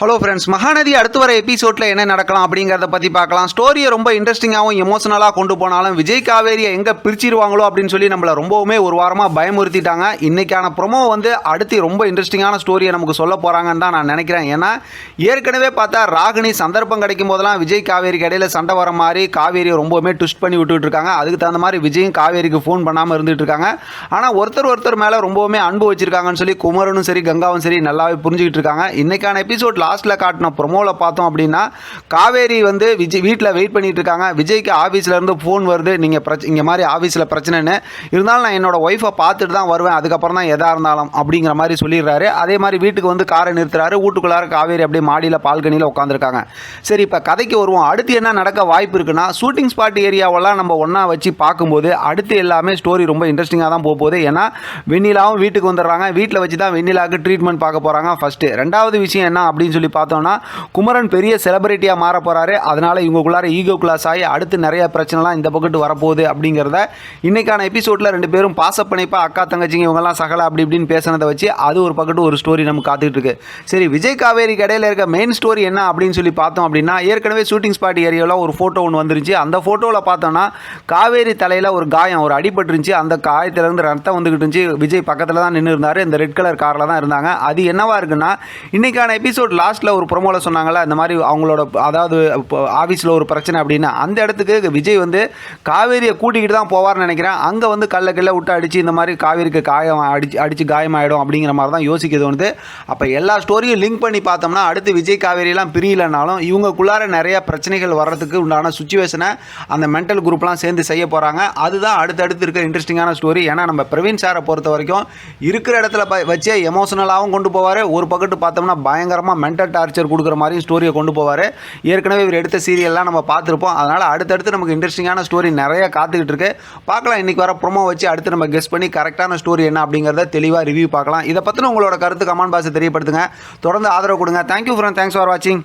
Hello friends Mahanadi அடுத்து வர எபிசோடில் என்ன நடக்கலாம் அப்படிங்கிறத பற்றி பார்க்கலாம். ஸ்டோரியை ரொம்ப இன்ட்ரெஸ்டிங்காகவும் எமோஷனலாக கொண்டு போனாலும் விஜய் காவேரியை எங்கே பிரிச்சிருவாங்களோ அப்படின்னு சொல்லி நம்மளை ரொம்பவுமே ஒரு வாரமாக பயமுறுத்திட்டாங்க. இன்றைக்கான ப்ரொமோ வந்து அடுத்து ரொம்ப இன்ட்ரெஸ்டிங்கான ஸ்டோரியை நமக்கு சொல்ல போகிறாங்கன்னு தான் நான் நினைக்கிறேன். ஏன்னா ஏற்கனவே பார்த்தா ராகினி சந்தர்ப்பம் கிடைக்கும் போதெல்லாம் விஜய் காவேரிக்கு இடையில சண்டை வர மாதிரி காவேரியை ரொம்பவுமே ட்விஸ்ட் பண்ணி விட்டுட்டு இருக்காங்க. அதுக்கு தகுந்த மாதிரி விஜயும் காவேரிக்கு ஃபோன் பண்ணாமல் இருந்துட்டு இருக்காங்க. ஆனால் ஒருத்தர் ஒருத்தர் மேலே ரொம்பவுமே அன்பு வச்சிருக்காங்கன்னு சொல்லி குமரனும் சரி கங்காவும் சரி நல்லாவே புரிஞ்சுக்கிட்டு இருக்காங்க. இன்றைக்கான எபிசோடில் லாஸ்ட்டில் காட்டின ப்ரொமோவில் பார்த்தோம் அப்படின்னா காவேரி வந்து விஜய் வீட்டில் வெயிட் பண்ணிட்டு இருக்காங்க விஜய்க்கு ஆஃபீஸ்லேருந்து ஃபோன் வருது. நீங்கள் பிரச்ச இங்கே மாதிரி ஆஃபீஸில் பிரச்சனைன்னு. இருந்தாலும் நான் என்னோட ஒய்ஃபை பார்த்துட்டு தான் வருவேன். அதுக்கப்புறம் தான் எதாக இருந்தாலும் அப்படிங்கிற மாதிரி சொல்லிடுறாரு. அதே மாதிரி வீட்டுக்கு வந்து காரை நிறுத்துறாரு. வீட்டுக்குள்ளார காவேரி அப்படியே மாடியில் பால்கனியில் உட்காந்துருக்காங்க சரி இப்போ கதைக்கு வருவோம். அடுத்து என்ன நடக்க வாய்ப்பு இருக்குன்னா ஷூட்டிங் ஸ்பாட் ஏரியாவெல்லாம் நம்ம ஒன்றா வச்சு பார்க்கும்போது அடுத்து எல்லாமே ஸ்டோரி ரொம்ப இன்ட்ரெஸ்டிங்காக தான் போக போகுது. ஏன்னா வெண்ணிலாவும் வீட்டுக்கு வந்துடுறாங்க. வீட்டில் வச்சு தான் வெண்ணிலாவுக்கு ட்ரீட்மெண்ட் பார்க்க போகிறாங்க ஃபஸ்ட்டு ரெண்டாவது விஷயம் என்ன அப்படின்னு சொல்லி பார்த்தோம்னா குமரன் பெரிய செலிபிரிட்டியாக மாற போகிறாரு அதனால் இவங்களுக்குள்ளார ஈகோ கிளாஸ் ஆகி அடுத்து நிறைய பிரச்சனைலாம் இந்த பக்கத்து வரப்போகுது அப்படிங்கிறத இன்னைக்கான எபிசோடில் ரெண்டு பேரும் பாசப்பிணைப்பா அக்கா தங்கச்சிங்க இவங்கெல்லாம் சகல அப்படி இப்படின்னு பேசுனதை வச்சு அது ஒரு பக்கத்து ஒரு ஸ்டோரி நம்ம காத்துக்கிட்டு இருக்கு. சரி விஜய் காவேரி இடையில இருக்க மெயின் ஸ்டோரி என்ன அப்படின்னு சொல்லி பார்த்தோம் அப்படின்னா ஏற்கனவே ஷூட்டிங் ஸ்பாட் ஏரியாவில் ஒரு ஃபோட்டோ ஒன்று வந்துருந்துச்சு. அந்த ஃபோட்டோவில் பார்த்தோம்னா காவேரி தலையில் ஒரு காயம் ஒரு அடிபட்டுருந்துச்சு. அந்த காயத்திலேருந்து ரத்தம் வந்துக்கிட்டு இருந்துச்சு. விஜய் பக்கத்தில் தான் நின்று இருந்தார் இந்த ரெட் கலர் காரில் தான் இருந்தாங்க. அது என்னவா இருக்குன்னா இன்றைக்கான எபிசோட் லாஸ்ட்டில் ஒரு ப்ரொமோவில் சொன்னாங்களா இந்த மாதிரி அவங்களோட அதாவது ஆஃபீஸில் ஒரு பிரச்சனை அப்படின்னா அந்த இடத்துக்கு விஜய் வந்து காவேரியை கூட்டிக்கிட்டு தான் போவார்னு நினைக்கிறேன். அங்கே வந்து கல்ல கல்ல விட்டு அடித்து இந்த மாதிரி காவேரிக்கு காயம் அடிச்சு அடித்து காயமாயிடும் அப்படிங்கிற மாதிரி தான் யோசிக்க தோணுது. அப்போ எல்லா ஸ்டோரியும் லிங்க் பண்ணி பார்த்தோம்னா அடுத்து விஜய் காவேரியெல்லாம் பிரியலைனாலும் இவங்களுக்குள்ளார நிறைய பிரச்சனைகள் வர்றதுக்கு உண்டான சுச்சுவேஷனை அந்த மென்டல் குரூப்லாம் சேர்ந்து செய்ய போகிறாங்க அதுதான் அடுத்தடுத்து இருக்க இன்ட்ரெஸ்டிங்கான ஸ்டோரி ஏன்னா நம்ம பிரவீன் சாரை பொறுத்த வரைக்கும் இருக்கிற இடத்துல ப- வச்சே எமோஷனலாகவும் கொண்டு போவார். ஒரு பக்கத்து பார்த்தோம்னா பயங்கரமாக மென்டல் டார்ச்சர் கொடுக்குற மாதிரி ஸ்டோரியை கொண்டு போவார். ஏற்கனவே இவர் எடுத்த சீரியல்லாம் நம்ம பார்த்துருப்போம். அதனால் அடுத்தடுத்து நமக்கு இன்ட்ரெஸ்டிங்கான ஸ்டோரி நிறைய காத்துக்கிட்டு இருக்கு. பார்க்கலாம் இன்றைக்கி வர ப்ரோமோ வச்சு அடுத்து நம்ம கெஸ் பண்ணி கரெக்டான ஸ்டோரி என்ன அப்படிங்கிறத தெளிவாக ரிவ்யூ பார்க்கலாம். இதை பற்றின உங்களோட கருத்து கமெண்ட் பாக்ஸை தெரியப்படுத்துங்க. தொடர்ந்து ஆதரவு கொடுங்க. தேங்க்யூ ஃப்ரெண்ட் தேங்க்ஸ் ஃபார் வாட்சிங்